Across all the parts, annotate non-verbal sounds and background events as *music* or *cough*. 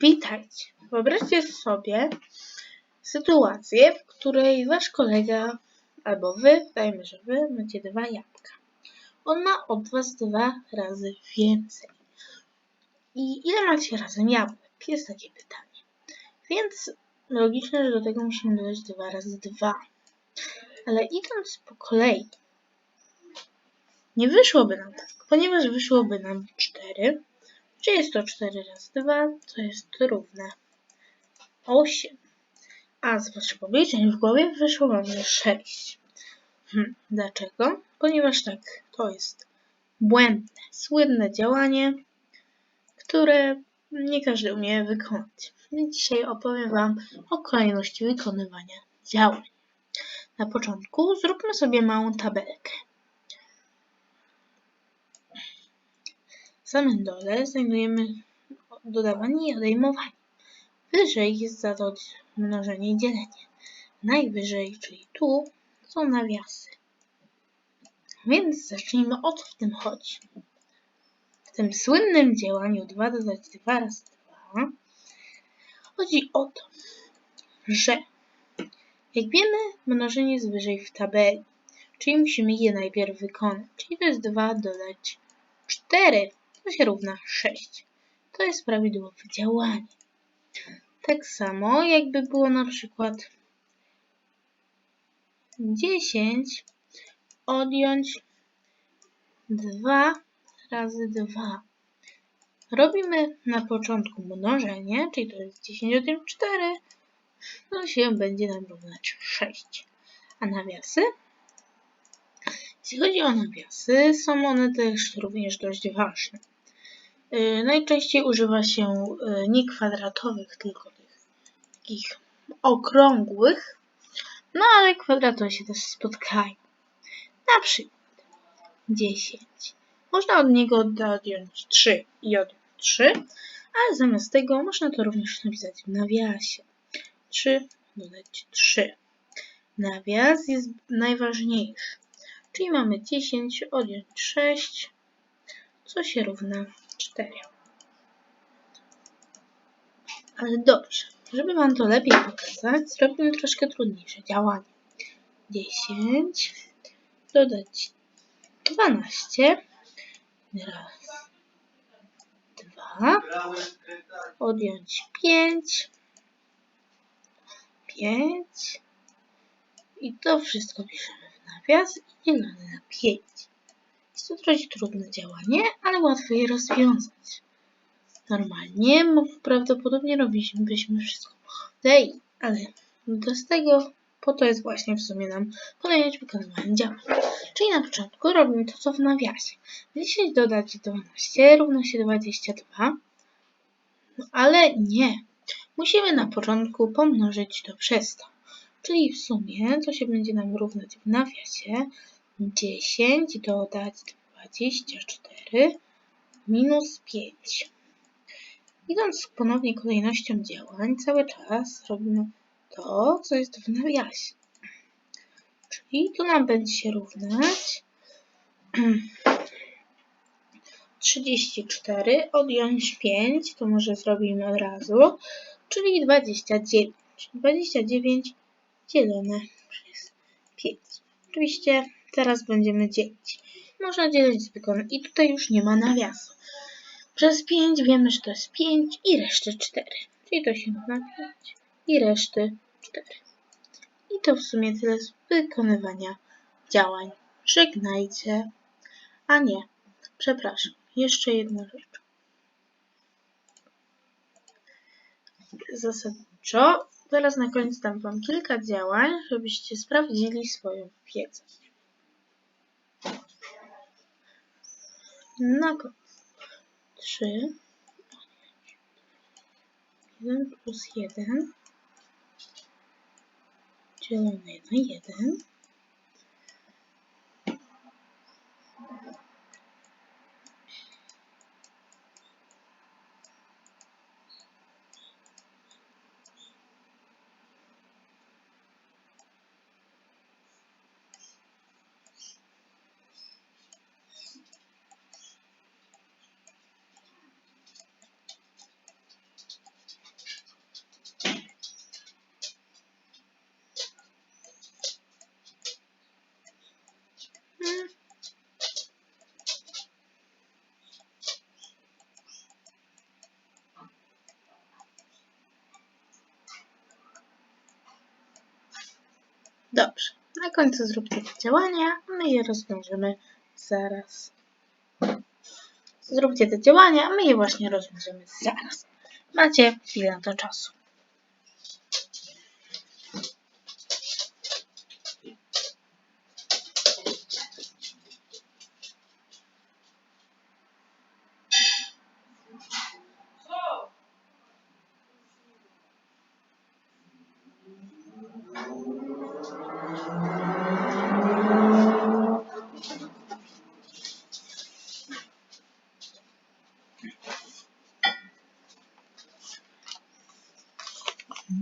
Witajcie. Wyobraźcie sobie sytuację, w której wasz kolega albo wy, dajmy, że wy macie dwa jabłka. On ma od was dwa razy więcej. I ile macie razem jabłek? Jest takie pytanie. Więc logiczne, że do tego musimy dodać dwa razy dwa. Ale idąc po kolei, nie wyszłoby nam tak, ponieważ wyszłoby nam 4. Czy jest to 4 razy 2, to jest równe 8. A z waszych obliczeń w głowie wyszło wam 6. Hm, dlaczego? Ponieważ tak, to jest błędne, słynne działanie, które nie każdy umie wykonać. Dzisiaj opowiem wam o kolejności wykonywania działań. Na początku zróbmy sobie małą tabelkę. W samym dole znajdujemy dodawanie i odejmowanie. Wyżej jest za to mnożenie i dzielenie. Najwyżej, czyli tu, są nawiasy. Więc zacznijmy o co w tym chodzi. W tym słynnym działaniu 2 dodać 2 razy 2 chodzi o to, że jak wiemy, mnożenie jest wyżej w tabeli, czyli musimy je najpierw wykonać. Czyli to jest 2 dodać 4 to się równa 6. To jest prawidłowe działanie. Tak samo jakby było na przykład 10 odjąć 2 razy 2. Robimy na początku mnożenie, czyli to jest 10 odjąć 4, to się będzie nam równać 6. A nawiasy? Jeśli chodzi o nawiasy, są one też również dość ważne. Y, najczęściej używa się y, nie kwadratowych, tylko tych takich okrągłych, no ale kwadratowe się też spotkają. Na przykład 10. Można od niego odjąć 3 i odjąć 3, ale zamiast tego można to również napisać w nawiasie. 3 dodać 3. Nawias jest najważniejszy, czyli mamy 10 odjąć 6, co się równa 4. Ale dobrze, żeby Wam to lepiej pokazać, zrobimy troszkę trudniejsze działanie. 10 dodać 12 raz, dwa, odjąć 5, 5 i to wszystko piszemy w nawias i dzielone na 5. Dość trudne działanie, ale łatwo je rozwiązać. Normalnie prawdopodobnie robilibyśmy wszystko po ale bez tego po to jest właśnie w sumie nam kolejność wykonywania działań. Czyli na początku robimy to, co w nawiasie. 10 dodać 12 równa się 22, no ale nie. Musimy na początku pomnożyć to przez to. Czyli w sumie to się będzie nam równać w nawiasie 10 dodać 24 minus 5. Idąc ponownie kolejnością działań, cały czas robimy to, co jest w nawiasie. Czyli tu nam będzie się równać *clears throat* 34 odjąć 5, to może zrobimy od razu, czyli 29. 29 dzielone przez 5. Oczywiście teraz będziemy dzielić. Można dzielić zwykle i tutaj już nie ma nawiasu. Przez 5 wiemy, że to jest 5 i reszty 4. Czyli to się równa 5 i reszty 4. I to w sumie tyle z wykonywania działań. Żegnajcie. A nie, przepraszam, jeszcze jedna rzecz. Zasadniczo, teraz na koniec dam Wam kilka działań, żebyście sprawdzili swoją wiedzę. Na koniec. 3 1 plus 1 dzielone na 1 Ej, Dobrze. Na końcu zróbcie te działania, my je rozwiążemy zaraz. Zróbcie te działania, my je właśnie rozwiążemy zaraz. Macie chwilę na to czasu.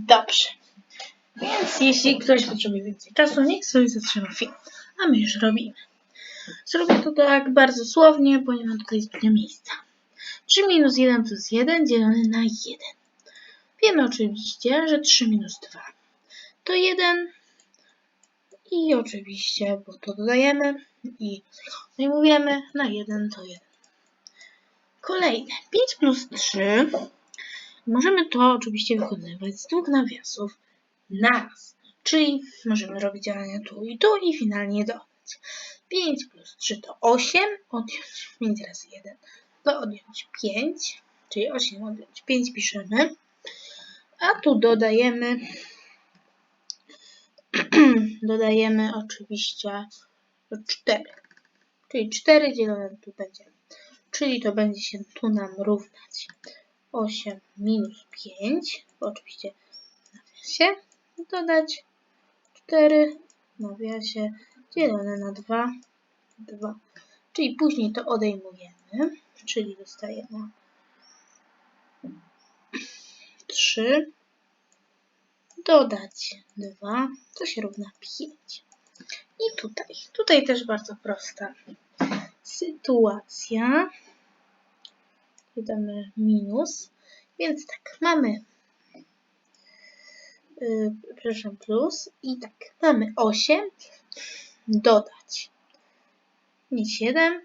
Dobrze. Więc jeśli ktoś potrzebuje więcej czasu, niech sobie zatrzyma film. A my już robimy. Zrobię to tak bardzo słownie, bo nie mam tutaj zbytnio miejsca. 3 minus 1 plus 1 dzielone na 1. Wiemy oczywiście, że 3 minus 2 to 1. I oczywiście, bo to dodajemy i zajmujemy na 1 to 1. Kolejne. 5 plus 3 Możemy to oczywiście wykonywać z dwóch nawiasów naraz. Czyli możemy robić działania tu i tu i finalnie dodać. 5 plus 3 to 8, odjąć 5 razy 1 to odjąć 5, czyli 8 odjąć 5 piszemy. A tu dodajemy dodajemy oczywiście 4. Czyli 4 dzielone tu będzie. Czyli to będzie się tu nam równać 8 minus 5, bo oczywiście w nawiasie, dodać 4 w nawiasie dzielone na 2, 2. Czyli później to odejmujemy, czyli zostaje nam 3, dodać 2, to się równa 5. I tutaj, tutaj też bardzo prosta sytuacja. Dodamy minus. Więc tak, mamy yy, przepraszam, plus i tak, mamy 8 dodać nie 7,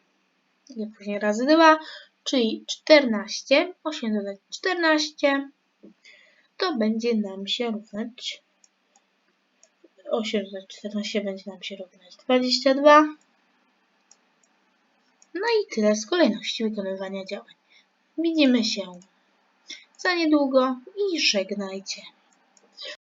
nie później razy 2, czyli 14, 8 dodać 14, to będzie nam się równać 8 dodać 14 będzie nam się równać 22. No i tyle z kolejności wykonywania działań. Widzimy się za niedługo i żegnajcie.